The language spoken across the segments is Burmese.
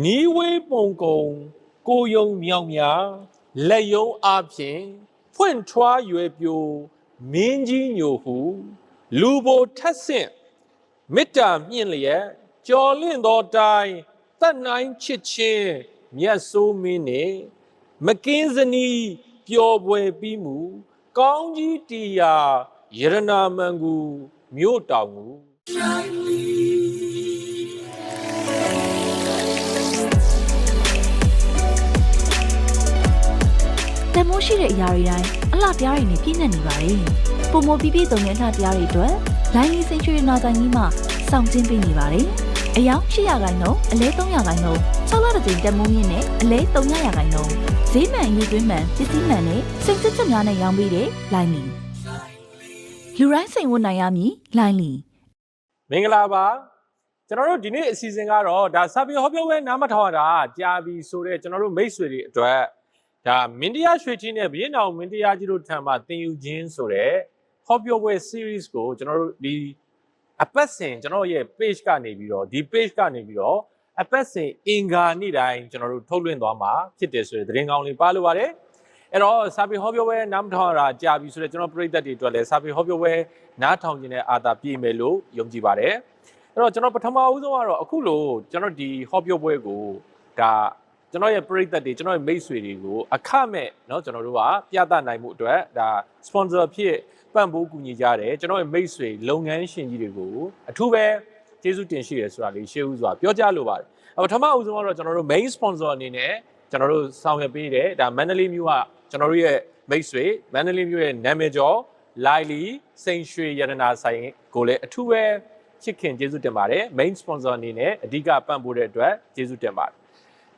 နီးဝေးပုံကုံကိုယုံမြောင်များလက်ယုံအပြင်ဖွင့်ထွားရွယ်ပြိုမင်းကြီးညိုဟုလူဘိုထက်ဆင့်မေတ္တာမြင့်လျက်ကြော်လင့်သောတိုင်းတတ်နိုင်ချစ်ချင်းမြတ်ဆိုးမင်းနှင့်မကင်းစနီးပျော်ပွဲပြီးမူကောင်းကြီးတီယာယရနာမန်ကူမြို့တောင်မူ န်မိုးရှိတဲ့အရာတွေတိုင်းအလှပြားတွေနဲ့ပြည့်နှက်နေပါတယ်။ပုံမပြည့်ပြည့်စုံတဲ့အလှပြားတွေအတွက် line လေးစိတ်ချရနာတိုင်းကြီးမှစောင့်ချင်းပေးနေပါတယ်။အယောင်800ခိုင်နှုန်းအလဲ300ခိုင်နှုန်း6လတစ်ကြိမ်တန်မိုးမြင့်နဲ့အလဲ300ခိုင်နှုန်းဈေးမှန်ရေးသွင်းမှန်ပစ္စည်းမှန်နဲ့စိတ်စစ်ချက်များနဲ့ရောင်းပေးတဲ့ line လီလူတိုင်းစိန်ဝတ်နိုင်ရမည် line လီမင်္ဂလာပါကျွန်တော်တို့ဒီနေ့အစီအစဉ်ကတော့ဒါစာပေဟောပြောပွဲနားမထောင်ရတာကြာပြီဆိုတော့ကျွန်တော်တို့မိတ်ဆွေတွေအတွက် ဒါမင်းတရားရွှေချင်းနဲ့ဘရင်အောင်မင်းတရားကြီးတို့ထံမှာသင်ယူခြင်းဆိုတဲ့ဟောပြောပွဲ series ကိုကျွန်တော်တို့ဒီအပတ်စဉ်ကျွန်တော်ရဲ့ page ကနေပြီးတော့ဒီ page ကနေပြီးတော့အပတ်စဉ်အင်္ဂါနေ့တိုင်းကျွန်တော်တို့ထုတ်လွှင့်သွားမှာဖြစ်တယ်ဆိုတဲ့သတင်းကောင်းလေးပါလို့ပါတယ်အဲ့တော့စာပေဟောပြောပွဲနားမထောင်ရတာကြာပြီဆိုတော့ကျွန်တော်ပြည်သက်တွေအတွက်လည်းစာပေဟောပြောပွဲနားထောင်ခြင်းနဲ့အာသာပြည့်မယ်လို့ယုံကြည်ပါတယ်အဲ့တော့ကျွန်တော်ပထမဦးဆုံးကတော့အခုလို့ကျွန်တော်ဒီဟောပြောပွဲကိုဒါ ကျွန်တော်ရဲ့ပြည်သက်တွေကျွန်တော်ရဲ့မိတ်ဆွေတွေကိုအခမဲ့เนาะကျွန်တော်တို့ကပြသနိုင်မှုအတွက်ဒါ sponsor ဖြစ်ပံ့ပိုးကူညီကြတယ်ကျွန်တော်ရဲ့မိတ်ဆွေလုပ်ငန်းရှင်ကြီးတွေကိုအထူးပဲကျေးဇူးတင်ရှိတယ်ဆိုတာလေးရှေ့ဦးစွာပြောကြားလိုပါတယ်အပထမဦးဆုံးကတော့ကျွန်တော်တို့ main sponsor အနေနဲ့ကျွန်တော်တို့ဆောင်ရွက်ပေးတယ်ဒါမန္တလေးမြို့ကကျွန်တော်တို့ရဲ့မိတ်ဆွေမန္တလေးမြို့ရဲ့နာမည်ကျော်လိုင်လီစိန်ရွှေရတနာဆိုင်ကိုလည်းအထူးပဲချစ်ခင်ကျေးဇူးတင်ပါတယ် main sponsor အနေနဲ့အဓိကပံ့ပိုးတဲ့အတွက်ကျေးဇူးတင်ပါတယ်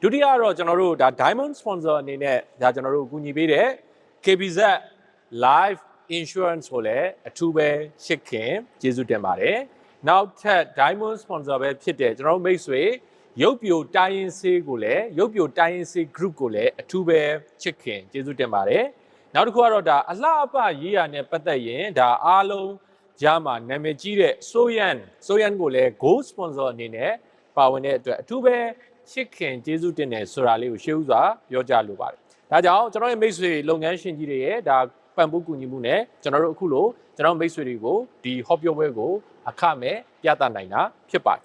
ဒုတိယကတော့ကျွန်တော်တို့ဒါ diamond sponsor အနေနဲ့ဒါကျွန်တော်တို့အကူညီပေးတဲ့ KBZ live insurance ကိုလည်းအထူးပဲချစ်ခင်ကျေးဇူးတင်ပါတယ်နောက်ထပ် diamond sponsor ပဲဖြစ်တဲ့ကျွန်တော်တို့မိတ်ဆွေရုပ်ပြိုတိုင်းရင်ဆေးကိုလည်းရုပ်ပြိုတိုင်းရင်ဆေး group ကိုလည်းအထူးပဲချစ်ခင်ကျေးဇူးတင်ပါတယ်နောက်တစ်ခုကတော့ဒါအလှအပရေးရနဲ့ပတ်သက်ရင်ဒါအားလုံးကြားမှာနာမည်ကြီးတဲ့ Soyan Soyan ကိုလည်း gold sponsor အနေနဲ့ပါဝင်တဲ့အတွက်အထူးပဲ ချစ်ခင်ကျေးဇူးတင်တယ်ဆိုတာလေးကိုရှေးဥစွာပြောကြားလိုပါတယ်ဒါကြောင့်ကျွန်တော်ရဲ့မိတ်ဆွေလုပ်ငန်းရှင်ကြီးတွေရဲ့ဒါပံ့ပိုးကူညီမှုနဲ့ကျွန်တော်တို့အခုလိုကျွန်တော်မိတ်ဆွေတွေကိုဒီဟောပြောပွဲကိုအခမဲ့ပြသနိုင်တာဖြစ်ပါတယ်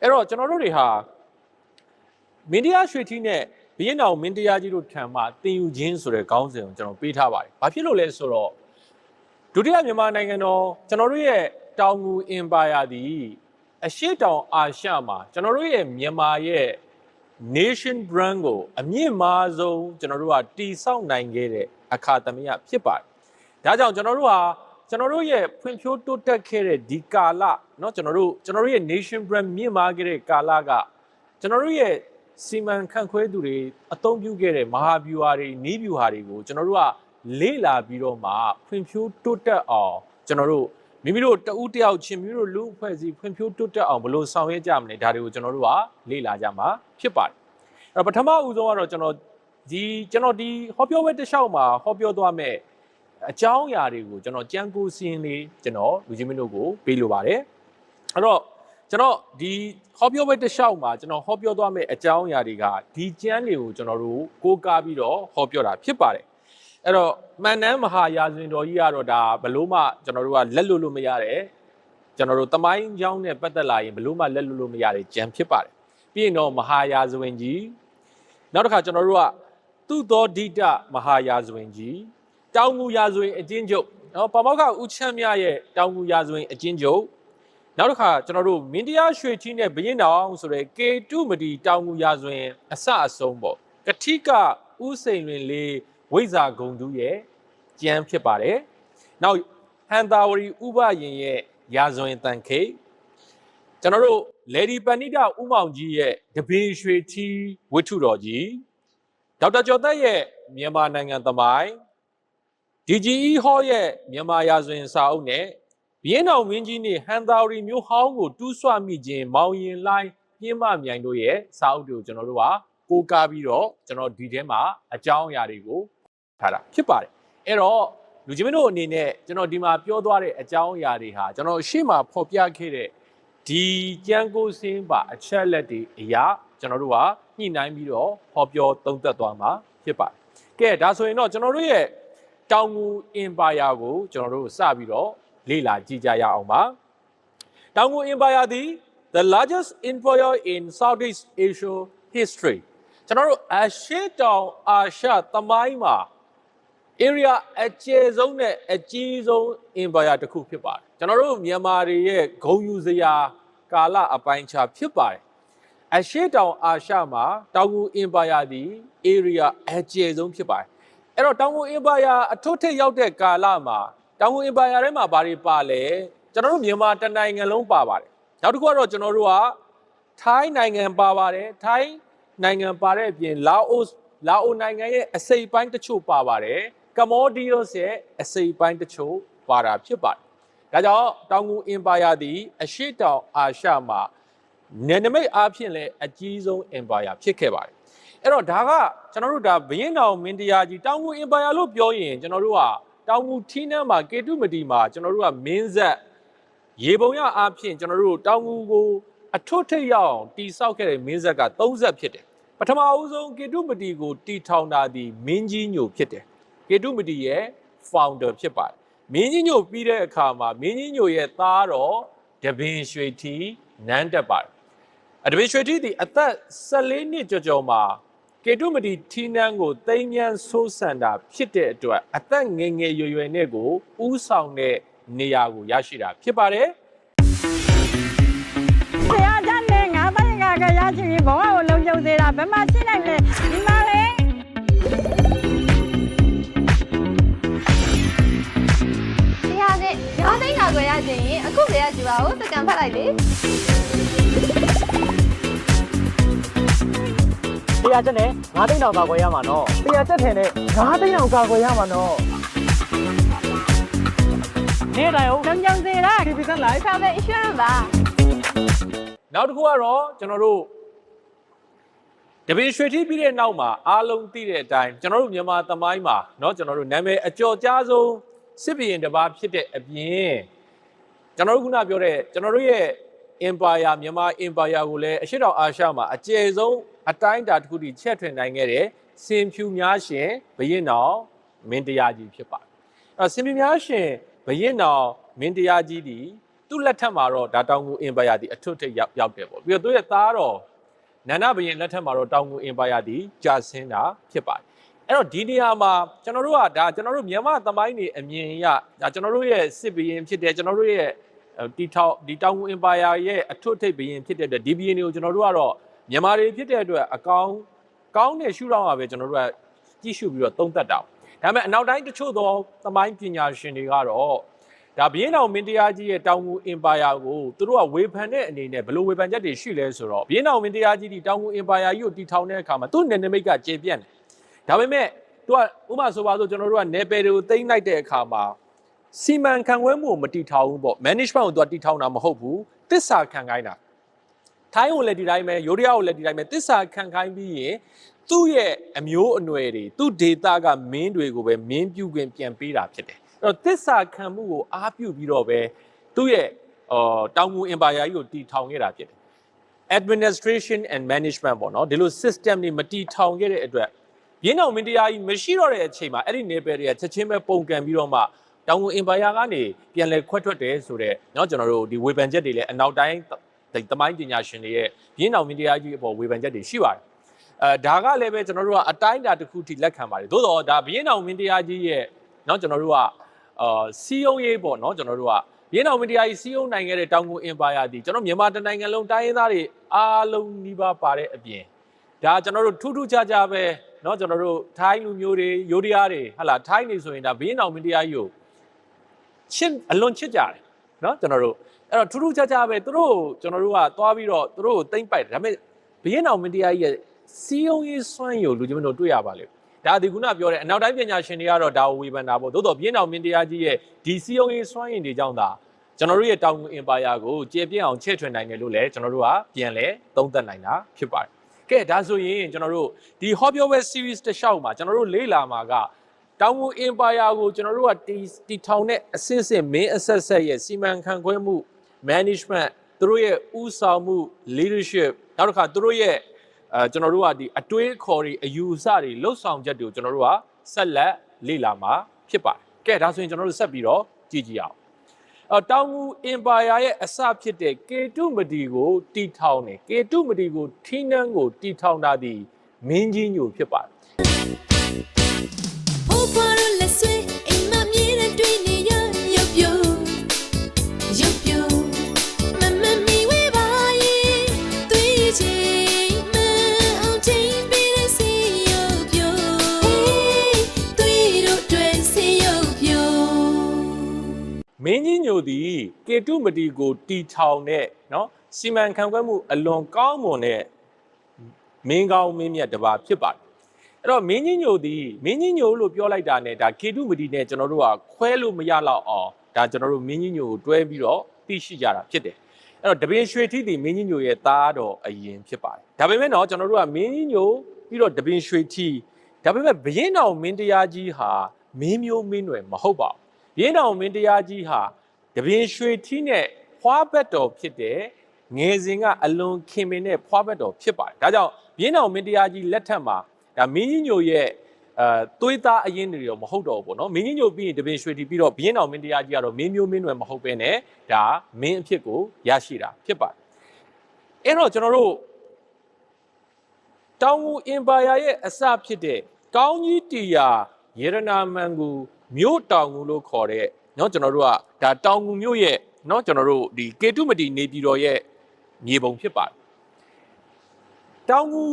အဲ့တော့ကျွန်တော်တို့တွေဟာမင်းတရားရွှေထီးနဲ့ဘီရင်တော်မင်းတရားကြီးတို့ထံမှတင်ယူခြင်းဆိုတဲ့ခေါင်းစဉ်ကိုကျွန်တော်ပေးထားပါတယ်။ဘာဖြစ်လို့လဲဆိုတော့ဒုတိယမြန်မာနိုင်ငံတော်ကျွန်တော်တို့ရဲ့တောင်ငူအင်ပါယာသည်အရှိတောင်အာရှမှာကျွန်တော်တို့ရဲ့မြန်မာရဲ့ nation brand ကိုအမြင့်မားဆုံးကျွန်တော်တို့ကတီဆောက်နိုင်ခဲ့တဲ့အခါသမယဖြစ်ပါတယ်။ဒါကြောင့်ကျွန်တော်တို့ဟာကျွန်တော်တို့ရဲ့ဖွံ့ဖြိုးတိုးတက်ခဲ့တဲ့ဒီကာလเนาะကျွန်တော်တို့ကျွန်တော်တို့ရဲ့ nation brand မြင့်မားခဲ့တဲ့ကာလကကျွန်တော်တို့ရဲ့စီမံခန့်ခွဲသူတွေအသုံးပြုခဲ့တဲ့မဟာဗျူဟာတွေနီးဗျူဟာတွေကိုကျွန်တော်တို့ကလေ့လာပြီးတော့မှဖွံ့ဖြိုးတိုးတက်အောင်ကျွန်တော်တို့ မိမိတို့တဦးတယောက်ချင်းမိမိတို့လူအဖွဲ့အစည်းဖွံ့ဖြိုးတိုးတက်အောင်ဘယ်လိုဆောင်ရွက်ကြမလဲဒါတွေကိုကျွန်တော်တို့ကလေ့လာကြမှာဖြစ်ပါတယ်အဲ့တော့ပထမဦးဆုံးကတော့ကျွန်တော်ဒီကျွန်တော်ဒီဟောပြောပွဲတစ်လျှောက်မှာဟောပြောသွားမဲ့အကြောင်းအရာတွေကိုကျွန်တော်ကြံကိုစင်းလေးကျွန်တော်လူချင်းမင်းတို့ကိုပေးလိုပါတယ်အဲ့တော့ကျွန်တော်ဒီဟောပြောပွဲတစ်လျှောက်မှာကျွန်တော်ဟောပြောသွားမဲ့အကြောင်းအရာတွေကဒီကျမ်းတွေကိုကျွန်တော်တို့ကိုးကားပြီးတော့ဟောပြောတာဖြစ်ပါတယ် အဲ့တော့မှန်တမ်းမဟာယာဇင်တော်ကြီးကတော့ဒါဘလို့မှကျွန်တော်တို့ကလက်လွတ်လို့မရတယ်ကျွန်တော်တို့တမိုင်းเจ้าနဲ့ပတ်သက်လာရင်ဘလို့မှလက်လွတ်လို့မရတဲ့ကျမ်းဖြစ်ပါတယ်ပြီးရင်တော့မဟာယာဇဝင်ကြီးနောက်တစ်ခါကျွန်တော်တို့ကသူ့သောဒိတမဟာယာဇဝင်ကြီးတောင်ငူယာဇဝင်အချင်းချုပ်နော်ပမောက္ခဦးချမ်းမြရဲ့တောင်ငူယာဇဝင်အချင်းချုပ်နောက်တစ်ခါကျွန်တော်တို့မင်းတရားရွှေချီးနဲ့ဘရင်တော်ဆိုတဲ့ကေတုမတီတောင်ငူယာဇဝင်အစအဆုံးပေါ့ကတိကဥစိန်လွင်လေး ဝိဇာဂုံတူးရဲ့ကျမ်းဖြစ်ပါတယ်နောက်ဟန်တာဝရီဥပရင်ရဲ့ယာဇဝင်တန်ခိတ်ကျွန်တော်တို့လေဒီပဏိတဥမောင်ကြီးရဲ့တပင်ရွှေထီးဝိထုတော်ကြီးဒေါက်တာကျော်သက်ရဲ့မြန်မာနိုင်ငံသမိုင်း DGE Hall ရဲ့မြန်မာရာဇဝင်စာအုပ်နဲ့ဘီရင်တော်မင်းကြီးနေဟန်သာရီမျိုးဟောင်းကိုတူးဆွမိခြင်းမောင်ရင်လိုင်းပြင်းမမြိုင်တို့ရဲ့စာအုပ်တွေကိုကျွန်တော်တို့ကကိုးကားပြီးတော့ကျွန်တော်ဒီထဲမှာအကြောင်းအရာတွေကို ထားတာဖြစ်ပါတယ်အဲ့တော့လူကြီးမင်းတို့အနေနဲ့ကျွန်တော်ဒီမှာပြောသွားတဲ့အကြောင်းအရာတွေဟာကျွန်တော်ရှေ့မှာဖော်ပြခဲ့တဲ့ဒီကြံကိုစင်းပါအချက်လက်တွေအရာကျွန်တော်တို့ကညှိနှိုင်းပြီးတော့ဟောပြောသုံးသပ်သွားမှာဖြစ်ပါတယ်။ကဲဒါဆိုရင်တော့ကျွန်တော်တို့ရဲ့တောင်ငူ Empire ကိုကျွန်တော်တို့စပြီးတော့လေ့လာကြည့်ကြရအောင်ပါ။တောင်ငူ Empire သည် the largest empire in Southeast Asia history ကျွန်တော်တို့အရှေ့တောင်အာရှသမိုင်းမှာ area အကျယ်ဆုံးနဲ့အကြီးဆုံး empire တစ်ခုဖြစ်ပါတယ်ကျွန်တော်တို့မြန်မာတွေရဲ့ဂုံယူစရာကာလအပိုင်းခြားဖြစ်ပါတယ်အရှေ့တောင်အာရှမှာတောင်ငူ empire သည် area အကျယ်ဆုံးဖြစ်ပါတယ်အဲ့တော့တောင်ငူ empire အထွတ်ထိပ်ရောက်တဲ့ကာလမှာတောင်ငူ empire ထဲမှာဘာတွေပါလဲကျွန်တော်တို့မြန်မာတစ်နိုင်ငံလုံးပါပါတယ်နောက်တစ်ခုကတော့ကျွန်တော်တို့ကထိုင်းနိုင်ငံပါပါတယ်ထိုင်းနိုင်ငံပါတဲ့အပြင်လာအိုလာအိုနိုင်ငံရဲ့အစိပ်ပိုင်းတချို့ပါပါတယ် ကမ္ဘောဒီးယားရဲ့အစိပ်ပိုင်းတချို့ပါတာဖြစ်ပါတယ်ဒါကြောင့်တောင်ငူ empire သည်အရှေ့တောင်အာရှမှာနယ်နိမိတ်အားဖြင့်လည်းအကြီးဆုံး empire ဖြစ်ခဲ့ပါတယ်အဲ့တော့ဒါကကျွန်တော်တို့ဒါဘရင်တော်မင်းတရားကြီးတောင်ငူ empire လို့ပြောရင်ကျွန်တော်တို့ကတောင်ငူထီးနန်းမှာကေတုမတီမှာကျွန်တော်တို့ကမင်းဆက်ရေပုံရအားဖြင့်ကျွန်တော်တို့တောင်ငူကိုအထွတ်ထိပ်ရောက်အောင်တိဆောက်ခဲ့တဲ့မင်းဆက်က3ဆက်ဖြစ်တယ်ပထမအဦးဆုံးကေတုမတီကိုတီထောင်တာဒီမင်းကြီးညိုဖြစ်တယ် ကေတုမတီရဲ့ founder ဖြစ်ပါတယ်မင်းကြီးညိုပြီးတဲ့အခါမှာမင်းကြီးညိုရဲ့သားတော်တပင်ရွှေထီနန်းတက်ပါတယ်အတပင်ရွှေထီဒီအသက်14နှစ်ကျော်ကျော်မှာကေတုမတီထီနန်းကိုတိမ်မြန်ဆိုးဆန်တာဖြစ်တဲ့အတွက်အသက်ငယ်ငယ်ရွယ်ရွယ်နဲ့ကိုဥဆောင်တဲ့နေရာကိုရရှိတာဖြစ်ပါတယ်ဆရာကြနဲ့ငါးတိုင်းကကရချင်ပြီးဘဝကိုလုံခြုံစေတာဘယ်မှာရှိနိုင်လဲဒီမှာ င်းသိန်းကာကွယ်ရခြင်းရင်အခုတည်းကကြည့်ပါဦးစကန်ဖတ်လိုက်လေ တရားချက်နဲ့ငါးသိန်းတောင်ကာကွယ်ရမှာနော်တရားချက်ထင်နဲ့ငါးသိန်းတောင်ကာကွယ်ရမှာနော်နေတိုင်းဟုတ် လုံခြုံစေတာ ဒီပီစံလိုက် ဆောက်တဲ့ insurance ပါ နောက်တစ်ခုကတော့ကျွန်တော်တို့တပင်ရွှေထီးပြီးတဲ့နောက်မှာအားလုံးသိတဲ့အတိုင်းကျွန်တော်တို့မြန်မာသမိုင်းမှာเนาะကျွန်တော်တို့နာမည်အကျော်ကြားဆုံး စစ်ဘီရင်တစ်ပါးဖြစ်တဲ့အပြင်ကျွန်တော်တို့ခုနပြောတဲ့ကျွန်တော်တို့ရဲ့ empire မြန်မာ empire ကိုလည်းအရှေ့တောင်အာရှမှာအကျယ်ဆုံးအတိုင်းအတာတစ်ခုတည်းချက်ထွင်နိုင်ခဲ့တဲ့စင်ဖြူများရှင်ဘရင်တော်မင်းတရားကြီးဖြစ်ပါတယ်အဲ့တော့စင်ဖြူများရှင်ဘရင်တော်မင်းတရားကြီးဒီသူ့လက်ထက်မှာတော့ဒါတောင်ငူ empire ဒီအထွတ်ထိပ်ရောက်ရောက်တယ်ပေါ့ပြီးတော့သူ့ရဲ့သားတော်နန္ဒဘရင်လက်ထက်မှာတော့တောင်ငူ empire ဒီကြာဆင်းတာဖြစ်ပါတယ် အဲ့တော့ဒီနေရာမှာကျွန်တော်တို့ကဒါကျွန်တော်တို့မြန်မာသမိုင်းနေအမြင်အရဒါကျွန်တော်တို့ရဲ့စစ်ဘရင်ဖြစ်တယ်ကျွန်တော်တို့ရဲ့ဒီထောက်ဒီတောင်ငူ empire ရဲ့အထွတ်ထိပ်ဘရင်ဖြစ်တဲ့အတွက်ဒီဘရင်တွေကိုကျွန်တော်တို့ကတော့မြန်မာတွေဖြစ်တဲ့အတွက်အကောင်းကောင်းတဲ့ရှုထောင့်ပါပဲကျွန်တော်တို့ကကြည့်ရှုပြီးတော့သုံးသပ်တာ။ဒါပေမဲ့အနောက်တိုင်းတချို့သောသမိုင်းပညာရှင်တွေကတော့ဒါဘရင်တော်မင်းတရားကြီးရဲ့တောင်ငူ empire ကိုသူတို့ကဝေဖန်တဲ့အနေနဲ့ဘယ်လိုဝေဖန်ချက်တွေရှိလဲဆိုတော့ဘရင်တော်မင်းတရားကြီးဒီတောင်ငူ empire ကြီးကိုတည်ထောင်တဲ့အခါမှာသူ့နယ်နိမိတ်ကကျေပြန့်တယ်။ ဒါပေမဲ့သူကဥပမာဆိုပါဆိုကျွန်တော်တို့ကနယ်ပယ်တွေကိုသိမ်းလိုက်တဲ့အခါမှာစီမံခန့်ခွဲမှုကိုမတီထောင်ဘူးပေါ့ management ကိုသူကတီထောင်တာမဟုတ်ဘူးတစ္ဆာခံခိုင်းတာထိုင်းကိုလည်းဒီတိုင်းပဲယူရီးယားကိုလည်းဒီတိုင်းပဲတစ္ဆာခံခိုင်းပြီးရင်သူ့ရဲ့အမျိုးအနွယ်တွေသူ့ဒေတာကမင်းတွေကိုပဲမင်းပြုခွင့်ပြန်ပေးတာဖြစ်တယ်အဲ့တော့တစ္ဆာခံမှုကိုအားပြုပြီးတော့ပဲသူ့ရဲ့အော်တောင်ငူ empire ကြီးကိုတီထောင်ခဲ့တာဖြစ်တယ် administration and management ပေါ့နော်ဒီလို system တွေမတီထောင်ခဲ့တဲ့အတွက် ရင်းအောင်မင်းတရားကြီးမရှိတော့တဲ့အချိန်မှာအဲ့ဒီနယ်ပယ်တွေကချက်ချင်းပဲပုံကန်ပြီးတော့မှတောင်ငူ empire ကနေပြန်လဲခွဲထွက်တယ်ဆိုတော့เนาะကျွန်တော်တို့ဒီဝေဖန်ချက်တွေလည်းအနောက်တိုင်းဒီသမိုင်းပညာရှင်တွေရဲ့ရင်းအောင်မင်းတရားကြီးအပေါ်ဝေဖန်ချက်တွေရှိပါတယ်အဲဒါကလည်းပဲကျွန်တော်တို့ကအတိုင်းအတာတစ်ခုထိလက်ခံပါတယ်သို့တော့ဒါဘရင်အောင်မင်းတရားကြီးရဲ့เนาะကျွန်တော်တို့ကအာစီယုံရေးပေါ့เนาะကျွန်တော်တို့ကရင်းအောင်မင်းတရားကြီးစီယုံနိုင်ခဲ့တဲ့တောင်ငူ empire ဒီကျွန်တော်မြန်မာတိုင်းနိုင်ငံလုံးတိုင်းရင်းသားတွေအားလုံးနှီးပါပါတဲ့အပြင်ဒါကျွန်တော်တို့ထူးထူးခြားခြားပဲ เนาะကျွန်တော်တို့ထိုင်းလူမျိုးတွေယိုဒီယားတွေဟာလာထိုင်းနေဆိုရင်ဒါဘရင်အောင်မင်းတရားကြီးကို ချစ်အလွန်ချစ်ကြတယ်เนาะကျွန်တော်တို့အဲ့တော့ထူးထူးခြားခြားပဲသူတို့ကျွန်တော်တို့ကသွားပြီးတော့သူတို့ကိုတိမ့်ပိုက်တယ်ဒါပေမဲ့ဘရင်အောင်မင်းတရားကြီးရဲ့စီယုံရေးစွမ်းရည်ကိုလူချင်းတို့တွေ့ရပါလေဒါဒီခုနပြောတဲ့အနောက်တိုင်းပညာရှင်တွေကတော့ဒါကိုဝေဖန်တာပေါ့သို့တော့ဘရင်အောင်မင်းတရားကြီးရဲ့ဒီစီယုံရေးစွမ်းရည်တွေကြောင့်သာကျွန်တော်တို့ရဲ့တောင်ငူအင်ပါယာကိုကျေပြည့်အောင်ချဲ့ထွင်နိုင်တယ်လို့လည်းကျွန်တော်တို့ကပြန်လဲသုံးသပ်နိုင်တာဖြစ်ပါတယ် ကဲဒါဆိုရင်ကျွန်တော်တို့ဒီ Hobby Web Series တစ်လျှောက်မှာကျွန်တော်တို့လေ့လာမှာကတောင်ငူ empire ကိုကျွန်တော်တို့ကတီတီထောင်တဲ့အစစ်အစစ်မင်းအဆက်ဆက်ရဲ့စီမံခန့်ခွဲမှု management သူတို့ရဲ့ဥဆောင်မှု leadership နောက်တစ်ခါသူတို့ရဲ့အဲကျွန်တော်တို့ကဒီအတွေးအခေါ်တွေအယူအဆတွေလှုပ်ဆောင်ချက်တွေကိုကျွန်တော်တို့ကဆက်လက်လေ့လာမှာဖြစ်ပါတယ်ကဲဒါဆိုရင်ကျွန်တော်တို့ဆက်ပြီးတော့ကြည့်ကြည့်အောင်အော် တောင်ငူအင်ပါယာရဲ့အစဖြစ်တဲ့ကေတုမတီကိုတီထောင်တယ်ကေတုမတီကိုထီးနှန်းကိုတီထောင်တာဒီမင်းကြီးညိုဖြစ်ပါတယ် မင်းကြီးညိုသည်ကေတုမတီကိုတီထောင်တဲ့နော်စီမံခန့်ခွဲမှုအလွန်ကောင်းမွန်တဲ့မင်းကောင်းမင်းမြတ်တစ်ပါးဖြစ်ပါတယ်အဲ့တော့မင်းကြီးညိုသည်မင်းကြီးညိုလို့ပြောလိုက်တာနဲ့ဒါကေတုမတီနဲ့ကျွန်တော်တို့ကခွဲလို့မရတော့အောင်ဒါကျွန်တော်တို့မင်းကြီးညိုကိုတွဲပြီးတော့သိရှိကြတာဖြစ်တယ်အဲ့တော့တပင်ရွှေထီးသည်မင်းကြီးညိုရဲ့သားတော်အရင်ဖြစ်ပါတယ်ဒါပေမဲ့တော့ကျွန်တော်တို့ကမင်းကြီးညိုပြီးတော့တပင်ရွှေထီးဒါပေမဲ့ဘရင်တော်မင်းတရားကြီးဟာမင်းမျိုးမင်းနွယ်မဟုတ်ပါဘူး ဘင်းတော်မင်းတရားကြီးဟာတပင်ရွှေထီးနဲ့ဖွားဘက်တော်ဖြစ်တဲ့ငယ်စဉ်ကအလွန်ခင်မင်တဲ့ဖွားဘက်တော်ဖြစ်ပါတယ်။ဒါကြောင့်ဘင်းတော်မင်းတရားကြီးလက်ထက်မှာဒါမင်းကြီးညိုရဲ့အဲသွေးသားအရင်တွေတော့မဟုတ်တော့ဘူးပေါ့နော်။မင်းကြီးညိုပြီးရင်တပင်ရွှေထီးပြီးတော့ဘင်းတော်မင်းတရားကြီးကတော့မင်းမျိုးမင်းနွယ်မဟုတ်ဘဲနဲ့ဒါမင်းအဖြစ်ကိုရရှိတာဖြစ်ပါတယ်။အဲ့တော့ကျွန်တော်တို့တောင်ငူအင်ပါယာရဲ့အစဖြစ်တဲ့ကောင်းကြီးတီယာယေရနာမန်ကူ မြို့တောင်ငူလို့ခေါ်တဲ့เนาะကျွန်တော်တို့ကဒါတောင်ငူမြို့ရဲ့เนาะကျွန်တော်တို့ဒီကေတုမတီနေပြည်တော်ရဲ့မြေပုံဖြစ်ပါတယ်တောင်ငူ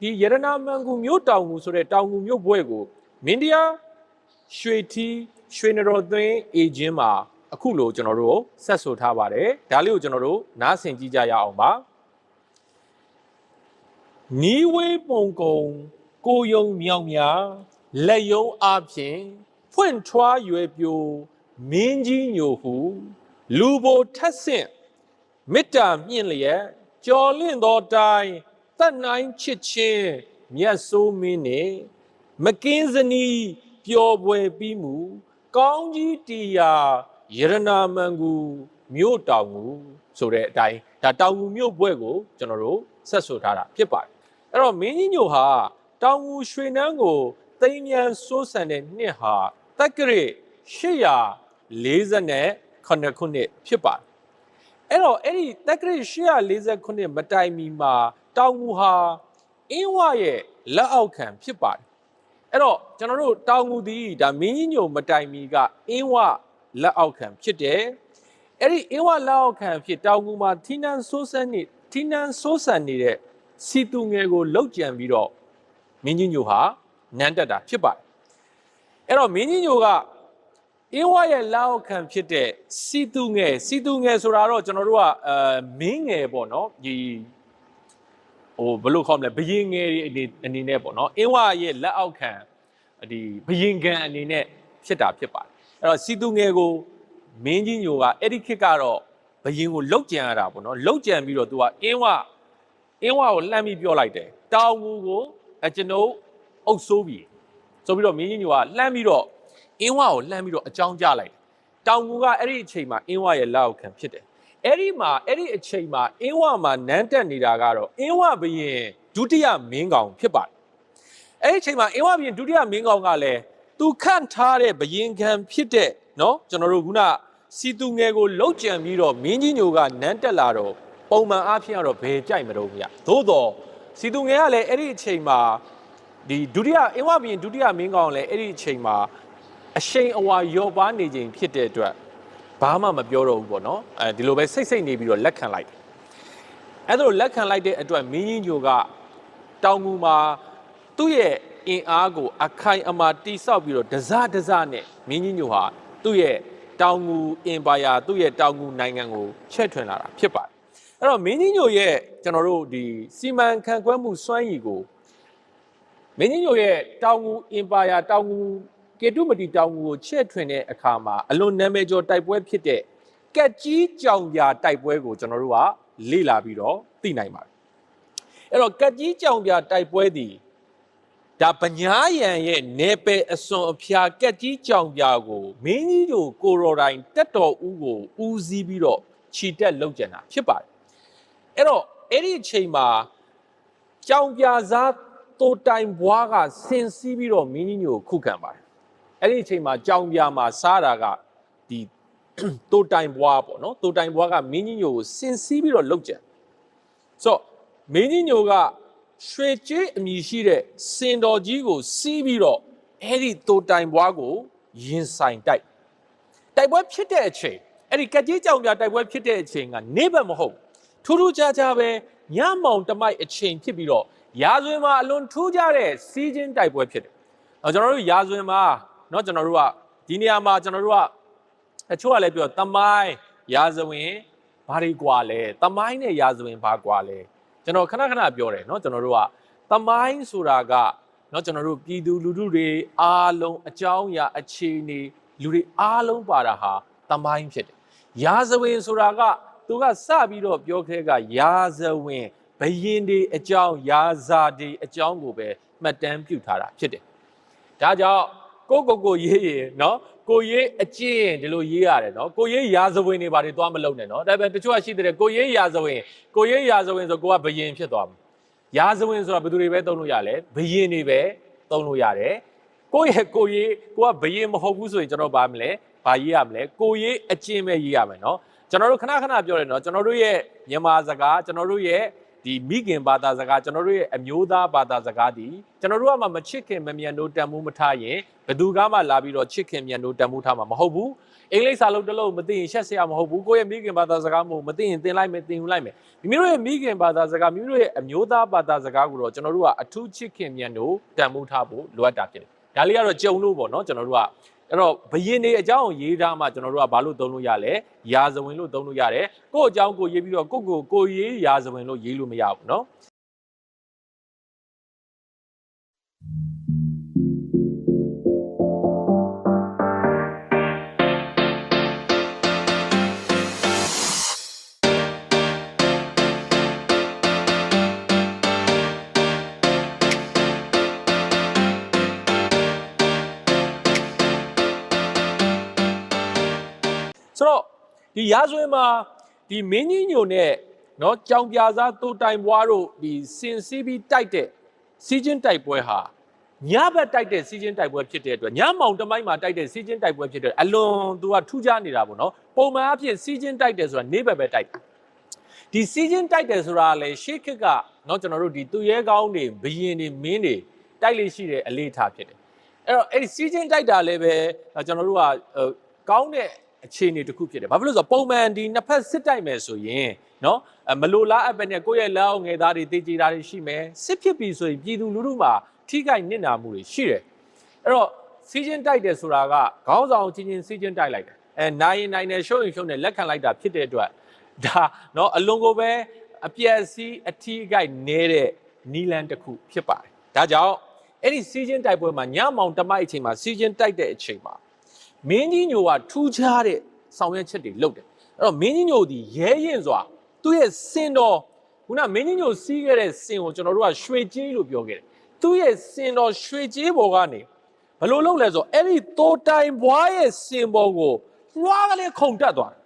ဒီယေရနာမန်ကူမြို့တောင်ငူဆိုတဲ့တောင်ငူမြို့ဘွဲကိုမင်းတရားရွှေထီးရွှေနတော်သွင်းအေဂျင့်မှာအခုလိုကျွန်တော်တို့ဆက်ဆိုထားပါတယ်ဒါလေးကိုကျွန်တော်တို့နားဆင်ကြည့်ကြရအောင်ပါ နီးဝေးပုံကုံကိုယုံမြောင်များလက်ယုံအပြင် ဖွင့်ထွားရွယ်ပြိုမင်းကြီးညိုဟုလူဘိုထက်ဆင့်မေတ္တာမြင့်လျက်ကြော်လင့်သောတိုင်းတတ်နိုင်ချစ်ချင်းမြတ်ဆိုးမင်းနှင့်မကင်းစနီးပျော်ပွဲပြီးမူကောင်းကြီးတီယာယရနာမန်ကူမြို့တောင်ကူဆိုတဲ့အတိုင်းဒါတောင်ကူမြို့ဘွဲ့ကိုကျွန်တော်တို့ဆက်ဆိုထားတာဖြစ်ပါတယ်အဲ့တော့မင်းကြီးညိုဟာတောင်ငူရွှေနန်းကိုသိမ်းမြန်စိုးစံတဲ့နှစ်ဟာ တက္ကရာ848ခုနှစ်ဖြစ်ပါတယ်အဲ့တော့အဲ့ဒီတက္ကရာ848မတိုင်မီမှာတောင်ငူဟာအင်းဝရဲ့လက်အောက်ခံဖြစ်ပါတယ်အဲ့တော့ကျွန်တော်တို့တောင်ငူဒီဒါမင်းကြီးညိုမတိုင်မီကအင်းဝလက်အောက်ခံဖြစ်တယ်အဲ့ဒီအင်းဝလက်အောက်ခံဖြစ်တောင်ငူမှာထီနန်းစိုးစံနေထီနန်းစိုးစံနေတဲ့စီတူငယ်ကိုလှုပ်ကြံပြီးတော့မင်းကြီးညိုဟာနန်းတက်တာဖြစ်ပါတယ် အဲ့တော့မင်းကြီးညိုကအင်းဝရဲ့လောက်ခံဖြစ်တဲ့စီတူငယ်စီတူငယ်ဆိုတာတော့ကျွန်တော်တို့ကအဲမင်းငယ်ပေါ့နော်ဒီဟိုဘယ်လိုခေါ်မလဲဘယင်ငယ်တွေအနေအနေနဲ့ပေါ့နော်အင်းဝရဲ့လက်အောက်ခံဒီဘယင်ကန်အနေနဲ့ဖြစ်တာဖြစ်ပါတယ်အဲ့တော့စီတူငယ်ကိုမင်းကြီးညိုကအဲ့ဒီခေတ်ကတော့ဘယင်ကိုလှုပ်ကြံရတာပေါ့နော်လှုပ်ကြံပြီးတော့သူကအင်းဝအင်းဝါကိုလှမ်းပြီးပြောလိုက်တယ်တောင်ငူကိုအကျွန်ုပ်အုပ်ဆိုးပြီ ဆိုပြီးတော့မင်းကြီးညိုကလှမ်းပြီးတော့အင်းဝါကိုလှမ်းပြီးတော့အကြောင်းကြားလိုက်တယ်တောင်ငူကအဲ့ဒီအချိန်မှာအင်းဝရဲ့လက်အောက်ခံဖြစ်တယ်အဲ့ဒီမှာအဲ့ဒီအချိန်မှာအင်းဝမှာနန်းတက်နေတာကတော့အင်းဝဘရင်ဒုတိယမင်းကောင်ဖြစ်ပါတယ်အဲ့ဒီအချိန်မှာအင်းဝဘရင်ဒုတိယမင်းကောင်ကလည်းသူခန့်ထားတဲ့ဘရင်ခံဖြစ်တဲ့เนาะကျွန်တော်တို့ခုနစီတူငယ်ကိုလှုပ်ကြံပြီးတော့မင်းကြီးညိုကနန်းတက်လာတော့ ပုံမှန်အားဖြင့်ကတော့ဘယ်ကြိုက်မလို့မရသို့တော့စီသူငယ်ကလည်းအဲ့ဒီအချိန်မှာ ဒီဒုတိယအင်းဝဘီရင်ဒုတိယမင်းကောင်လည်းအဲ့ဒီအချိန်မှာအရှိန်အဝါရော့ပါနေခြင်းဖြစ်တဲ့အတွက်ဘာမှမပြောတော့ဘူးပေါ့နော်အဲဒီလိုပဲစိတ်စိတ်နေပြီးတော့လက်ခံလိုက်တယ်အဲ့ဒါလိုလက်ခံလိုက်တဲ့အတွက်မင်းကြီးညိုကတောင်ငူမှာသူ့ရဲ့အင်အားကိုအခိုင်အမာတိဆောက်ပြီးတော့ဒဇဒဇနဲ့မင်းကြီးညိုဟာသူ့ရဲ့တောင်ငူအင်ပါယာသူ့ရဲ့တောင်ငူနိုင်ငံကိုချက်ထွင်လာတာဖြစ်ပါတယ်အဲ့တော့မင်းကြီးညိုရဲ့ကျွန်တော်တို့ဒီစီမံခန့်ခွဲမှုစွမ်းရည်ကို မင်းကြီးညိုရဲ့တောင်ငူအင်ပါယာတောင်ငူကေတုမတီတောင်ငူကိုချဲ့ထွင်တဲ့အခါမှာအလွန်နာမည်ကျော်တိုက်ပွဲဖြစ်တဲ့ကက်ကြီးကြောင်ပြာတိုက်ပွဲကိုကျွန်တော်တို့ကလေ့လာပြီးတော့သိနိုင်ပါတယ်အဲ့တော့ကက်ကြီးကြောင်ပြာတိုက်ပွဲသည်ဒါပညာရံရဲ့နေပယ်အစွန်အဖျားကက်ကြီးကြောင်ပြာကိုမင်းကြီးတို့ကိုရိုတိုင်းတက်တော်ဦးကိုဦးစီးပြီးတော့ခြိတက်လောက်ကျန်တာဖြစ်ပါတယ်အဲ့တော့အဲ့ဒီအချိန်မှာကြောင်ပြာစား တိုတိုင်ဘွားကဆင်စီးပြီးတော့မင်းကြီးညိုကိုခုခံပါတယ်အဲ့ဒီအချိန်မှာကြောင်ပြာမှာစားတာကဒီတိုတိုင်ဘွားပေါ့နော်တိုတိုင်ဘွားကမင်းကြီးညိုကိုဆင်စီးပြီးတော့လှုပ်ကြံဆိုတော့မင်းကြီးညိုကရွှေကြေးအမည်ရှိတဲ့စင်တော်ကြီးကိုစီးပြီးတော့အဲ့ဒီတိုတိုင်ဘွားကိုရင်ဆိုင်တိုက်တိုက်ပွဲဖြစ်တဲ့အချိန်အဲ့ဒီကက်ကြီးကြောင်ပြတိုက်ပွဲဖြစ်တဲ့အချိန်ကနေဘက်မဟုတ်ထူးထူးခြားခြားပဲညမောင်တမိုက်အချိန်ဖြစ်ပြီးတော့ ရာဇဝင်မှာအလွန်ထူးခြားတဲ့စီးချင်းတိုက်ပွဲဖြစ်တယ်။အော်ကျွန်တော်တို့ရာဇဝင်မှာเนาะကျွန်တော်တို့ကဒီနေရာမှာကျွန်တော်တို့ကအချို့ကလည်းပြောတမိုင်းရာဇဝင်ဘာတွေကွာလဲတမိုင်းနဲ့ရာဇဝင်ဘာကွာလဲကျွန်တော်ခဏခဏပြောတယ်เนาะကျွန်တော်တို့ကတမိုင်းဆိုတာကเนาะကျွန်တော်တို့ပြည်သူလူထုတွေအားလုံးအကြောင်းအရာအခြေအနေလူတွေအားလုံးပါတာဟာတမိုင်းဖြစ်တယ်ရာဇဝင်ဆိုတာကသူကစပြီးတော့ပြောခဲ့ကရာဇဝင် ဘယင်တွေအကြောင်းယာဇာတွေအကြောင်းကိုပဲမှတ်တမ်းပြုထားတာဖြစ်တယ်။ဒါကြောင့်ကိုကိုကိုရေးရင်နော်ကိုရေးအကျင့်ဒီလိုရေးရတယ်နော်ကိုရေးယာဇဝင်တွေဘာတွေသွားမလုပ်နဲ့နော်ဒါပေမဲ့တချို့ကရှိတဲ့ကိုရေးယာဇဝင်ကိုရေးယာဇဝင်ဆိုကိုကဘယင်ဖြစ်သွားမှာယာဇဝင်ဆိုတာဘယ်သူတွေပဲသုံးလို့ရလဲဘယင်တွေပဲသုံးလို့ရတယ်ကိုရဲ့ကိုရေးကိုကဘယင်မဟုတ်ဘူးဆိုရင်ကျွန်တော်ပါမလဲဘာရေးရမလဲကိုရေးအကျင့်ပဲရေးရမယ်နော်ကျွန်တော်တို့ခဏခဏပြောတယ်နော်ကျွန်တော်တို့ရဲ့မြန်မာစကားကျွန်တော်တို့ရဲ့ ဒီမိခင်ဘာသာစကားကျွန်တော်တို့ရဲ့အမျိုးသားဘာသာစကားဒီကျွန်တော်တို့ကမှမချစ်ခင်မမြန်တို့တန်မိုးမထားရင်ဘယ်သူကမှလာပြီးတော့ချစ်ခင်မြန်တို့တန်မိုးထားမှာမဟုတ်ဘူးအင်္ဂလိပ်စာလုံးတစ်လုံးမသိရင်ရှက်စရာမဟုတ်ဘူးကိုယ့်ရဲ့မိခင်ဘာသာစကားမဟုတ်မသိရင်သင်လိုက်မယ်သင်ယူလိုက်မယ်မိမိတို့ရဲ့မိခင်ဘာသာစကားမိမိတို့ရဲ့အမျိုးသားဘာသာစကားကိုတော့ကျွန်တော်တို့ကအထူးချစ်ခင်မြန်တို့တန်မိုးထားဖို့လိုအပ်တာဖြစ်တယ်ဒါလေးကတော့ကြုံလို့ပေါ့နော်ကျွန်တော်တို့က အဲ့တော့ဘယင်တွေအကြောင်းကိုရေးထားမှကျွန်တော်တို့ကဘာလို့သုံးလို့ရလဲရာဇဝင်လို့သုံးလို့ရတယ်ကိုယ့်အကြောင်းကိုရေးပြီးတော့ကိုယ့်ကိုကိုယ်ရေးရာဇဝင်လို့ရေးလို့မရဘူးเนาะ ဒီရာဇဝင်မှာဒီမင်းကြီးညိုနဲ့နော်ကြောင်ပြာစားတိုးတိုင်ပွားတို့ဒီစင်စီးပြီးတိုက်တဲ့စီချင်းတိုက်ပွဲဟာညဘက်တိုက်တဲ့စီချင်းတိုက်ပွဲဖြစ်တဲ့အတွက်ညမောင်တမိုင်းမှာတိုက်တဲ့စီချင်းတိုက်ပွဲဖြစ်တဲ့အလွန်သူကထူးခြားနေတာပေါ့နော်ပုံမှန်အဖြစ်စီချင်းတိုက်တယ်ဆိုတာနေဘက်ပဲတိုက်တာဒီစီချင်းတိုက်တယ်ဆိုတာလေရှေးခေတ်ကနော်ကျွန်တော်တို့ဒီသူရဲကောင်းတွေဘရင်တွေမင်းတွေတိုက်လေရှိတဲ့အလေးထားဖြစ်တယ်အဲ့တော့အဲ့ဒီစီချင်းတိုက်တာလည်းပဲကျွန်တော်တို့ကကောင်းတဲ့ အခြေအနေတစ်ခုဖြစ်တယ်။ဘာဖြစ်လို့လဲဆိုတော့ပုံမှန်ဒီနှစ်ဖက်စစ်တိုက်မယ်ဆိုရင်နော်အမလိုလားအပ်ပဲနဲ့ကိုယ့်ရဲ့လက်အောက်ငယ်သားတွေတေးကြည်တာတွေရှိမယ်။စစ်ဖြစ်ပြီဆိုရင်ပြည်သူလူထုမှာထိခိုက်နစ်နာမှုတွေရှိတယ်။အဲ့တော့စီးချင်းတိုက်တယ်ဆိုတာကခေါင်းဆောင်ချင်းချင်းစီးချင်းတိုက်လိုက်တယ်။အဲနိုင်ရင်နိုင်တယ်ရှုံးရင်ရှုံးတယ်လက်ခံလိုက်တာဖြစ်တဲ့အတွက်ဒါနော်အလွန်ကိုပဲအပြက်စီးအထီးအကိုက်နေတဲ့နီလန်တစ်ခုဖြစ်ပါတယ်။ဒါကြောင့်အဲ့ဒီစီးချင်းတိုက်ပွဲမှာညမောင်တမိုက်အချိန်မှာစီးချင်းတိုက်တဲ့အချိန်မှာ မင်းကြီးညိုကထူးခြားတဲ့ဆောင်ရွက်ချက်တွေလုပ်တယ်အဲ့တော့မင်းကြီးညိုဒီရဲရင်စွာသူ့ရဲ့စင်တော်ခုနမင်းကြီးညိုစီးခဲ့တဲ့စင်ကိုကျွန်တော်တို့ကရွှေကြီးလို့ပြောခဲ့တယ်သူ့ရဲ့စင်တော်ရွှေကြီးဘော်ကနေဘယ်လိုလုပ်လဲဆိုတော့အဲ့ဒီတိုတိုင်ဘွားရဲ့စင်ဘော်ကိုလွှားကလေးခုန်တက်သွားတယ်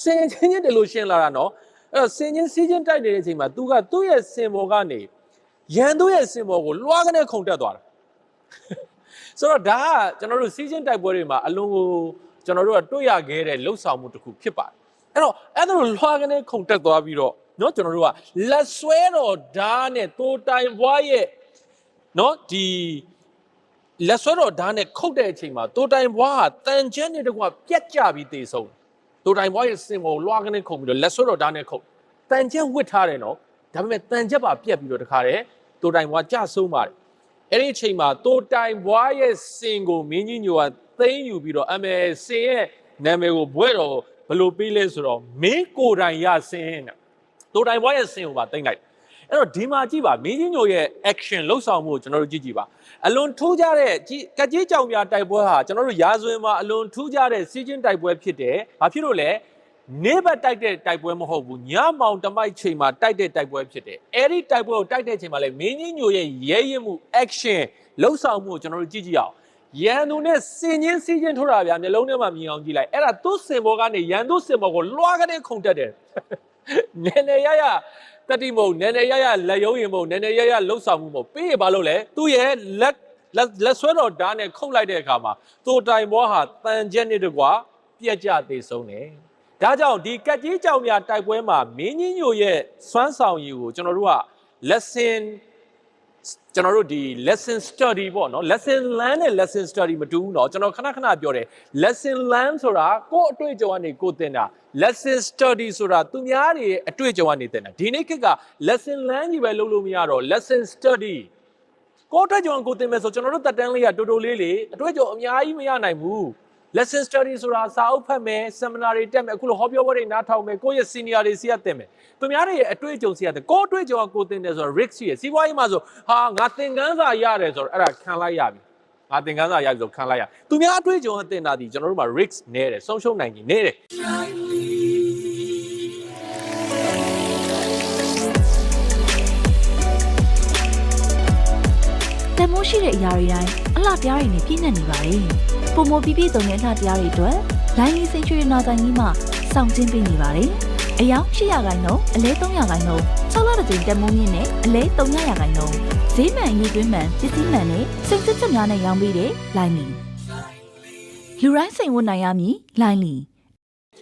စင်ချင်းချင်းတလို့ရှင်းလာတာနော်အဲ့တော့စင်ချင်းစီးချင်းတိုက်နေတဲ့အချိန်မှာသူကသူ့ရဲ့စင်ဘော်ကနေရန်သူ့ရဲ့စင်ဘော်ကိုလွှားကလေးခုန်တက်သွားတာ ဆိုတော့ဒါကကျွန်တော်တို့စီးချင်းတိုက်ပွဲတွေမှာအလုံးကိုကျွန်တော်တို့ကတွေ့ရခဲ့တဲ့လှုပ်ဆောင်မှုတစ်ခုဖြစ်ပါတယ်အဲ့တော့အဲ့ဒါလိုလွှာကနေခုန်တက်သွားပြီးတော့เนาะကျွန်တော်တို့ကလက်ဆွဲတော်ဓာတ်နဲ့တိုးတိုင်ဘွားရဲ့เนาะဒီလက်ဆွဲတော်ဓာတ်နဲ့ခုတ်တဲ့အချိန်မှာတိုးတိုင်ဘွားကတန်ကျဲနဲ့တကွာပြက်ကြပြီးတေဆုံးတိုးတိုင်ဘွားရဲ့စင်ကိုလွှာကနေခုန်ပြီးတော့လက်ဆွဲတော်ဓာတ်နဲ့ခုတ်တန်ကျဲဝစ်ထားတယ်နော်ဒါပေမဲ့တန်ကျက်ပါပြက်ပြီးတော့တခါတည်းတိုးတိုင်ဘွားကြဆုံးပါတယ် အဲ့ဒီအချိန်မှာတိုတိုင်ဘွားရဲ့စင်ကိုမင်းကြီးညိုကသိမ်းယူပြီးတော့အမေစင်ရဲ့နာမည်ကိုဘွဲတော်ဘယ်လိုပေးလဲဆိုတော့မင်းကိုယ်တိုင်ရစင်တဲ့တိုတိုင်ဘွားရဲ့စင်ကိုပါသိမ်းလိုက်အဲ့တော့ဒီမှာကြည့်ပါမင်းကြီးညိုရဲ့ action လှုပ်ဆောင်မှုကိုကျွန်တော်တို့ကြည့်ကြည့်ပါအလွန်ထူးခြားတဲ့ကြီးကကြီးကြောင်ပြတိုက်ပွဲဟာကျွန်တော်တို့ရာဇဝင်မှာအလွန်ထူးခြားတဲ့စီးချင်းတိုက်ပွဲဖြစ်တယ်ဘာဖြစ်လို့လဲ နေဘက်တိုက်တဲ့တိုက်ပွဲမဟုတ်ဘူးညမောင်တမိုက်ချိန်မှာတိုက်တဲ့တိုက်ပွဲဖြစ်တယ်အဲ့ဒီတိုက်ပွဲကိုတိုက်တဲ့ချိန်မှာလေမင်းကြီးညိုရဲ့ရဲရင်မှု action လှုပ်ဆောင်မှုကိုကျွန်တော်တို့ကြည့်ကြည့်အောင်ရန်သူနဲ့စင်ချင်းစီးချင်းထိုးတာဗျာမျိုးလုံးထဲမှာမြင်အောင်ကြည့်လိုက်အဲ့ဒါသူ့စင်ဘောကနေရန်သူ့စင်ဘောကိုလွှားကနေခုန်တက်တယ်နည်းနည်းရရတတိမုံနည်းနည်းရရလက်ယုံရင်မုံနည်းနည်းရရလှုပ်ဆောင်မှုမုံပြီးရပါလို့လဲသူ့ရဲ့လက်လက်လက်ဆွဲတော်ဓာတ်နဲ့ခုတ်လိုက်တဲ့အခါမှာသူ့တိုင်ဘောဟာတန်ကျက်နဲ့တကွာပြက်ကြသေးဆုံးတယ် ဒါကြောင့်ဒီကက်ကြီးကြောင်များတိုက်ပွဲမှာမင်းကြီးညိုရဲ့စွမ်းဆောင်ရည်ကိုကျွန်တော်တို့က lesson ကျွန်တော်တို့ဒီ lesson study ပေါ့နော် lesson learn နဲ့ lesson study မတူဘူးเนาะကျွန်တော်ခဏခဏပြောတယ် lesson learn ဆိုတာကိုယ့်အတွေ့အကြုံကနေကိုယ်သင်တာ lesson study ဆိုတာသူများတွေရဲ့အတွေ့အကြုံကနေသင်တာဒီနေ့ခေတ်က lesson learn ကြီးပဲလုပ်လို့မရတော့ lesson study ကိုယ့်အတွေ့အကြုံကိုယ်သင်မယ်ဆိုကျွန်တော်တို့တက်တန်းလေးကတိုတိုလေးလေးအတွေ့အကြုံအများကြီးမရနိုင်ဘူး lesson study ဆိုတာစာအုပ်ဖတ်မယ် seminar တွေတက်မယ်အခုလိုဟောပြောပွဲတွေနားထောင်မယ်ကိုယ့်ရဲ့ senior တွေစီးရသင်မယ်သူများတွေရဲ့အတွေ့အကြုံစီးရတယ်ကိုယ့်အတွေ့အကြုံကကိုယ်သင်တယ်ဆိုတော့ risk ရှိရစီးပွားရေးမှာဆိုဟာငါသင်ခန်းစာရတယ်ဆိုတော့အဲ့ဒါခံလိုက်ရပြီငါသင်ခန်းစာရပြီဆိုခံလိုက်ရသူများအတွေ့အကြုံကသင်တာဒီကျွန်တော်တို့မှာ risk နည်းတယ်ဆုံးရှုံးနိုင်ကြီးနည်းတယ်တမိုးရှိတဲ့အရာတွေတိုင်းအလှပြားတွေနဲ့ပြည့်နှက်နေပါတယ်။ ပုံမပြည့်ပြည့်စုံတဲ့အလှပြားတွေအတွက်လိုင်းလီစိတ်ချရနာတိုင်းကြီးမှစောင့်ချင်းပေးနေပါတယ်။အယောင်800ခိုင်နှုန်းအလဲ300ခိုင်နှုန်း6လတစ်ကြိမ်တက်မိုးမြင့်နဲ့အလဲ300ခိုင်နှုန်းဈေးမှန်ရေးသွင်းမှန်ပစ္စည်းမှန်နဲ့စိတ်စစ်ချက်များနဲ့ရောင်းပေးတဲ့လိုင်းလီလူတိုင်းစိတ်ဝင်နိုင်ရမည်လိုင်းလီ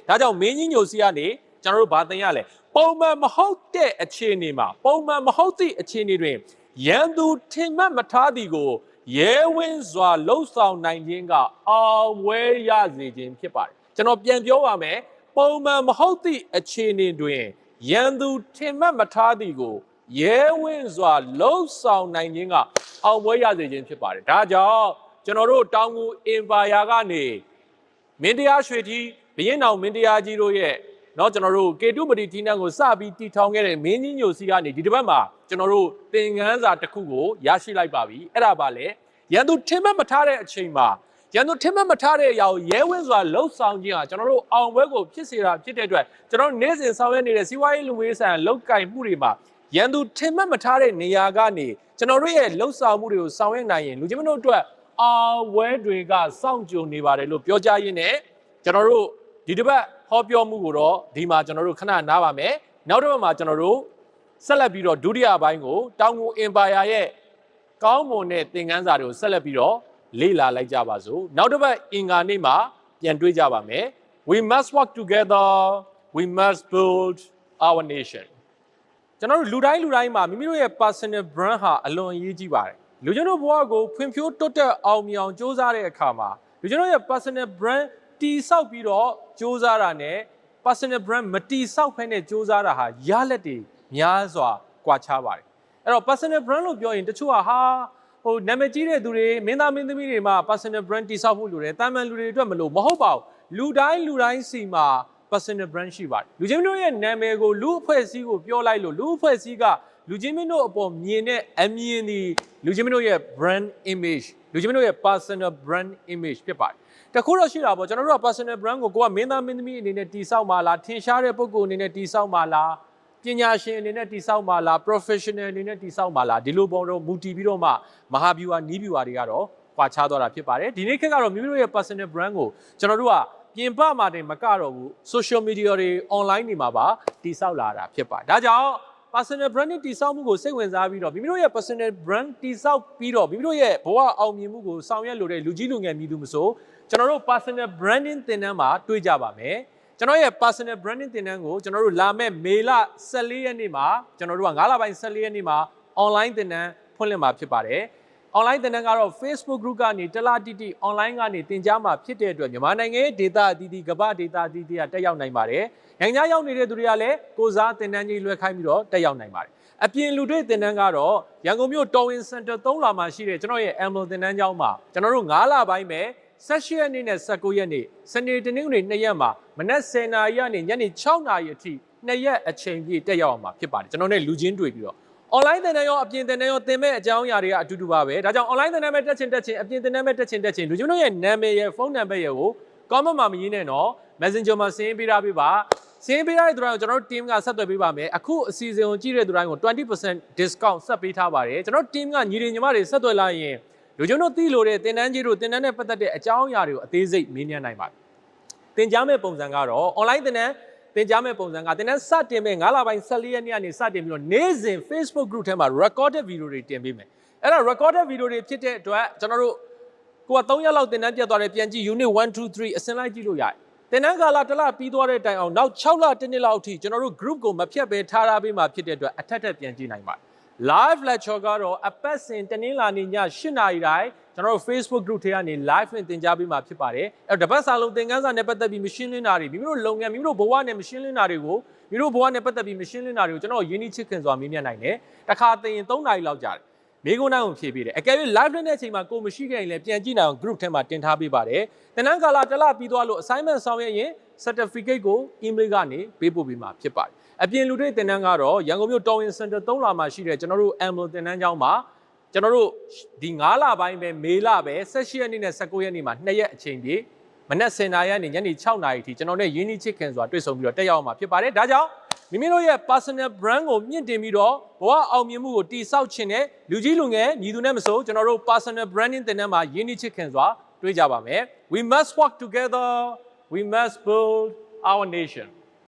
ဒါကြောင့်မင်းကြီးညိုစီကနေကျွန်တော်တို့ဗာသင်ရလဲပုံမှန်မဟုတ်တဲ့အခြေအနေမှာပုံမှန်မဟုတ်သည့်အခြေအနေတွင်ရန်သူထင်မှတ်မထားသည်ကို ရဲဝင်းစွာလှုပ်ဆောင်နိုင်ခြင်းကအောင်ဝဲရစေခြင်းဖြစ်ပါတယ်ကျွန်တော်ပြန်ပြောပါမယ်ပုံမှန်မဟုတ်သည့်အခြေအနေတွင်ရန်သူထင်မှတ်မထားသည်ကိုရဲဝင်းစွာလှုပ်ဆောင်နိုင်ခြင်းကအောင်ဝဲရစေခြင်းဖြစ်ပါတယ်ဒါကြောင့်ကျွန်တော်တို့တောင်ငူအင်ပါယာကနေမင်းတရားရွှေတီဘရင်တော်မင်းတရားကြီးတို့ရဲ့ เนาะကျွန်တော်တို့ကေတုပတိတီနန်းကိုစပြီးတီထောင်ခဲ့တဲ့မင်းကြီးညိုစီကနေဒီတစ်ပတ်မှာကျွန်တော်တို့သင်ခန်းစာတစ်ခုကိုရရှိလိုက်ပါပြီအဲ့ဒါပါလေရန်သူထင်မှတ်မထားတဲ့အချိန်မှာရန်သူထင်မှတ်မထားတဲ့အရာကိုရဲဝင်းစွာလှုပ်ဆောင်ခြင်းဟာကျွန်တော်တို့အောင်ပွဲကိုဖြစ်စေတာဖြစ်တဲ့အတွက်ကျွန်တော်တို့နေ့စဉ်ဆောင်ရွက်နေတဲ့စီးပွားရေးလူမှုရေးဆိုင်ရာလောက်ကင်မှုတွေမှာရန်သူထင်မှတ်မထားတဲ့နေရာကနေကျွန်တော်တို့ရဲ့လှုပ်ဆောင်မှုတွေကိုဆောင်ရွက်နိုင်ရင်လူချင်းမတို့အတွက်အောင်ပွဲတွေကစောင့်ကြုံနေပါတယ်လို့ပြောကြားရင်းနဲ့ ကျွန်တော်တို့ဒီတစ်ပတ် ဟောပြောမှုကိုတော့ဒီမှာကျွန်တော်တို့ခဏနားပါမယ်နောက်တစ်ပတ်မှာကျွန်တော်တို့ဆက်လက်ပြီးတော့ဒုတိယပိုင်းကိုတောင်ငူအင်ပါယာရဲ့ကောင်းမွန်တဲ့သင်ခန်းစာတွေကိုဆက်လက်ပြီးတော့လေ့လာလိုက်ကြပါစို့နောက်တစ်ပတ်အင်္ဂါနေ့မှာပြန်တွေ့ကြပါမယ် we must work together we must build our nation ကျွန်တော်တို့လူတိုင်းလူတိုင်းမှာမိမိတို့ရဲ့ personal brand ဟာအလွန်အရေးကြီးပါတယ်လူကျွန်တော်ဘဝကိုဖွံ့ဖြိုးတိုးတက်အောင်မြင်အောင်စ조사တဲ့အခါမှာလူကျွန်တော်ရဲ့ personal brand တီဆောက်ပြီးတော့ စ조사တာနဲ့ personal brand မတီဆောက်ဖဲနဲ့စ조사တာဟာရလက်တွေများစွာကွာခြားပါတယ်အဲ့တော့ personal brand လို့ပြောရင်တချို့ကဟာဟိုနာမည်ကြီးတဲ့သူတွေမင်းသားမင်းသမီးတွေမှာ personal brand တိဆောက်ဖို့လိုတယ်တာမန်လူတွေအတွက်မလို့မဟုတ်ပါဘူးလူတိုင်းလူတိုင်းစီမှာ personal brand ရှိပါတယ်လူချင်းတို့ရဲ့နာမည်ကိုလူအဖွဲ့အစည်းကိုပြောလိုက်လို့လူအဖွဲ့အစည်းကလူချင်းမင်းတို့အပေါ်မြင်တဲ့အမြင်ဒီလူချင်းမင်းတို့ရဲ့ brand image လူချင်းမင်းတို့ရဲ့ personal brand image ဖြစ်ပါတယ် တခုတော့ရှိတာပေါ့ကျွန်တော်တို့က personal brand ကိုကိုကမင်းသားမင်းသမီးအနေနဲ့တိဆောက်မှာလားထင်ရှားတဲ့ပုံကိုအနေနဲ့တိဆောက်မှာလားပညာရှင်အနေနဲ့တိဆောက်မှာလား professional အနေနဲ့တိဆောက်မှာလားဒီလိုပုံတော့မူတည်ပြီးတော့မှမဟာဗျူဟာနီးဗျူဟာတွေကတော့ကွာခြားသွားတာဖြစ်ပါတယ်ဒီနေ့ခေတ်ကတော့မိမိတို့ရဲ့ personal brand ကိုကျွန်တော်တို့ကပြင်ပမှာတင်မကတော့ဘူး social media တွေ online တွေမှာပါတိဆောက်လာတာဖြစ်ပါတယ်ဒါကြောင့် personal branding တိဆောက်မှုကိုစိတ်ဝင်စားပြီးတော့မိမိတို့ရဲ့ personal brand တိဆောက်ပြီးတော့မိမိတို့ရဲ့ဘဝအောင်မြင်မှုကိုဆောင်ရွက်လိုတဲ့လူကြီးလူငယ်မည်သူမဆိုကျွန်တော်တို့ personal branding သင်တန်းမှာတွေ့ကြပါမယ်ကျွန်တော်ရဲ့ personal branding သင်တန်းကိုကျွန်တော်တို့လာမယ့်မေလ14ရက်နေ့မှာကျွန်တော်တို့က9လပိုင်း14ရက်နေ့မှာ online သင်တန်းဖွင့်လှစ်မှာဖြစ်ပါတယ် online သင်တန်းကတော့ Facebook group ကနေတလားတိတိ online ကနေသင်ကြားမှာဖြစ်တဲ့အတွက်မြန်မာနိုင်ငံရဲ့ data အသီးသီးကမ္ဘာ data အသီးသီးကတက်ရောက်နိုင်ပါတယ်။နိုင်ငံခြားရောက်နေတဲ့သူတွေကလည်းကိုစားသင်တန်းကြီးလွှဲခိုင်းပြီးတော့တက်ရောက်နိုင်ပါတယ်။အပြင်လူတွေသင်တန်းကတော့ရန်ကုန်မြို့တော်ဝင်စင်တာ3လမှာရှိတဲ့ကျွန်တော်ရဲ့ Amlo သင်တန်းကျောင်းမှာကျွန်တော်တို့9လပိုင်းပဲ16ရက်နေ့နဲ့19ရက်နေ့စနေတနင်္ဂနွေ2ရက်မှာမနက်10:00နာရီကနေညနေ6:00နာရီအထိ2ရက်အချိန်ပြည့်တက်ရောက်အောင်မှာဖြစ်ပါတယ်ကျွန်တော်နဲ့လူချင်းတွေ့ပြီးတော့ online သင်တန်းရောအပြင်သင်တန်းရောသင်မဲ့အကြောင်းအရာတွေကအတူတူပါပဲဒါကြောင့် online သင်တန်းပဲတက်ချင်တက်ချင်အပြင်သင်တန်းပဲတက်ချင်တက်ချင်လူချင်းတို့ရဲ့နာမည်ရဲ့ဖုန်းနံပါတ်ရဲ့ကို comment မှာမရင်းနဲ့တော့ messenger မှာဆင်းပေးထားပေးပါဆင်းပေးထားတဲ့သူတိုင်းကိုကျွန်တော်တို့ team ကဆက်သွယ်ပေးပါမယ်အခုအစီအစဉ်ကိုကြည့်တဲ့သူတိုင်းကို20% discount ဆက်ပေးထားပါတယ်ကျွန်တော် team ကညီတွေညီမတွေဆက်သွယ်လာရင်လူချင်းတို့သိလို့တဲ့သင်တန်းကြီးတို့သင်တန်းနဲ့ပတ်သက်တဲ့အကြောင်းအရာတွေကိုအသေးစိတ်မေးမြန်းနိုင်ပါတယ်သင်ကြားမဲ့ပုံစံကတော့ online သင်တန်း သင်ကြားမဲ့ပုံစံကသင်တန်းစတင်မဲ့9လပိုင်း14ရက်နေ့ကနေစတင်ပြီးတော့နေ့စဉ် Facebook group ထဲမှာ recorded video တွေတင်ပေးမယ်အဲ့ဒါ recorded video တွေဖြစ်တဲ့အတွက်ကျွန်တော်တို့ကိုက3ရက်လောက်သင်တန်းပြတ်သွားတယ်ပြန်ကြည့် unit 1 2 3အစင်းလိုက်ကြည့်လို့ရတယ်သင်တန်းကာလတစ်လပြီးသွားတဲ့တိုင်အောင်နောက်6လတစ်နှစ်လောက်အထိကျွန်တော်တို့ group ကိုမဖြတ်ဘဲထားထားပေးမှဖြစ်တဲ့အတွက်အထက်ထက်ပြန်ကြည့်နိုင်ပါတယ် live lecture ကတော့အပတ်စဉ်တနင်္လာနေ့ည8နာရီတိုင်း ကျွန်တော်တို့ Facebook group ထဲကနေ live နဲ့သင်ကြားပေးမှာဖြစ်ပါတယ်အဲ့တော့တပတ်စာလုံးသင်ခန်းစာနဲ့ပတ်သက်ပြီးမရှင်းလင်းတာတွေမိမိတို့လုပ်ငန်းမိမိတို့ဘဝနဲ့မရှင်းလင်းတာတွေကိုမိမိတို့ဘဝနဲ့ပတ်သက်ပြီးမရှင်းလင်းတာတွေကိုကျွန်တော်ရင်းနှီးချစ်ခင်စွာမေးမြန်းနိုင်တယ်တခါသင်ရင်3နာရီလောက်ကြာတယ်မိကုန်းတိုင်းကိုဖြည့်ပေးတယ်အကယ်၍ live လွှင့်တဲ့အချိန်မှာကိုမရှိခဲ့ရင်လည်းပြန်ကြည့်နိုင်အောင် group ထဲမှာတင်ထားပေးပါတယ်သင်တန်းကာလတစ်လပြီးသွားလို့ assignment ဆောင်ရွက်ရင် certificate ကို email ကနေပေးပို့ပေးမှာဖြစ်ပါတယ်အပြင်လူတွေသင်တန်းကတော့ရန်ကုန်မြို့တော်ဝင်စင်တာ3လမှာရှိတဲ့ကျွန်တော်တို့ Amble သင်တန်းကျောင်းမှာ ကျွန်တော်တို့ဒီ9လပိုင်းပဲမေလပဲ18ရက်နေ့နဲ့19ရက်နေ့မှာ2ရက်အချိန်ပြည့်မနက်10:00နာရီကနေညနေ6:00နာရီထိကျွန်တော်နဲ့ရင်းနှီးချစ်ခင်စွာတွေ့ဆုံပြီးတော့တက်ရောက်မှာဖြစ်ပါတယ်ဒါကြောင့်မိမိတို့ရဲ့ personal brand ကိုမြင့်တင်ပြီးတော့ဘဝအောင်မြင်မှုကိုတည်ဆောက်ခြင်းနဲ့လူကြီးလူငယ်ညီသူနဲ့မဆိုကျွန်တော်တို့ personal branding သင်တန်းမှာရင်းနှီးချစ်ခင်စွာတွေ့ကြပါမယ် we must work together we must build our nation